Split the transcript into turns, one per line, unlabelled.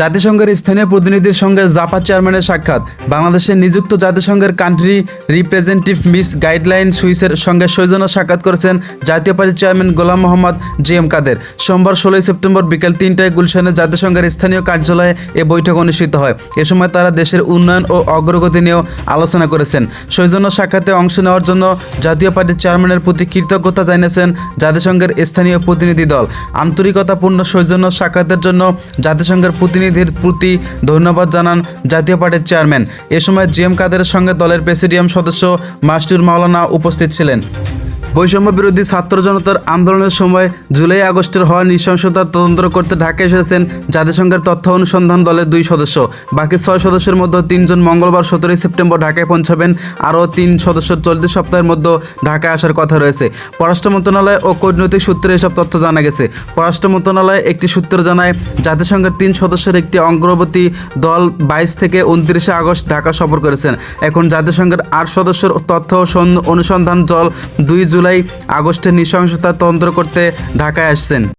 জাতিসংঘের স্থানীয় প্রতিনিধির সঙ্গে জাপা চেয়ারম্যানের সাক্ষাৎ। বাংলাদেশে নিযুক্ত জাতিসংঘের কান্ট্রি রিপ্রেজেন্টেটিভ মিস গাইডলাইন সুইসের সঙ্গে সৌজন্য সাক্ষাৎ করেছেন জাতীয় পার্টির chairman Ghulam Mohammad G M Kader. সোমবার ষোলোই সেপ্টেম্বর বিকেল তিনটায় গুলশানে জাতিসংঘের স্থানীয় কার্যালয়ে এ বৈঠক অনুষ্ঠিত হয়। এ সময় তারা দেশের উন্নয়ন ও অগ্রগতি নিয়েও আলোচনা করেছেন। সৌজন্য সাক্ষাতে অংশ নেওয়ার জন্য জাতীয় পার্টির চেয়ারম্যানের প্রতি কৃতজ্ঞতা জানিয়েছেন জাতিসংঘের স্থানীয় প্রতিনিধি দল। আন্তরিকতাপূর্ণ সৌজন্য সাক্ষাতের জন্য জাতিসংঘের প্রতিনিধির প্রতি ধন্যবাদ জানান জাতীয় পার্টির চেয়ারম্যান। এ সময় জি এম কাদের সঙ্গে দলের প্রেসিডিয়াম সদস্য মাস্টুর মাওলানা উপস্থিত ছিলেন। বৈষম্য বিরোধী ছাত্র জনতার আন্দোলনের সময় জুলাই আগস্টের হওয়া নৃশংসতার তদন্ত করতে ঢাকায় এসেছেন জাতিসংঘের তথ্য অনুসন্ধান দলের দুই সদস্য। বাকি ছয় সদস্যের মধ্যে তিনজন মঙ্গলবার সতেরোই সেপ্টেম্বর ঢাকায় পৌঁছাবেন, আরও তিন সদস্য চলতি সপ্তাহের মধ্যে ঢাকায় আসার কথা রয়েছে। পররাষ্ট্র মন্ত্রণালয় ও কূটনৈতিক সূত্রে এসব তথ্য জানা গেছে। পররাষ্ট্র মন্ত্রণালয় একটি সূত্র জানায়, জাতিসংঘের তিন সদস্যের একটি অগ্রবর্তী দল বাইশ থেকে উনত্রিশে আগস্ট ঢাকা সফর করেছেন। এখন জাতিসংঘের আট সদস্যের তথ্য অনুসন্ধান দল দুই জুলাই আগস্টে নৃশংসতা তন্ত্র করতে ঢাকায় আসছেন।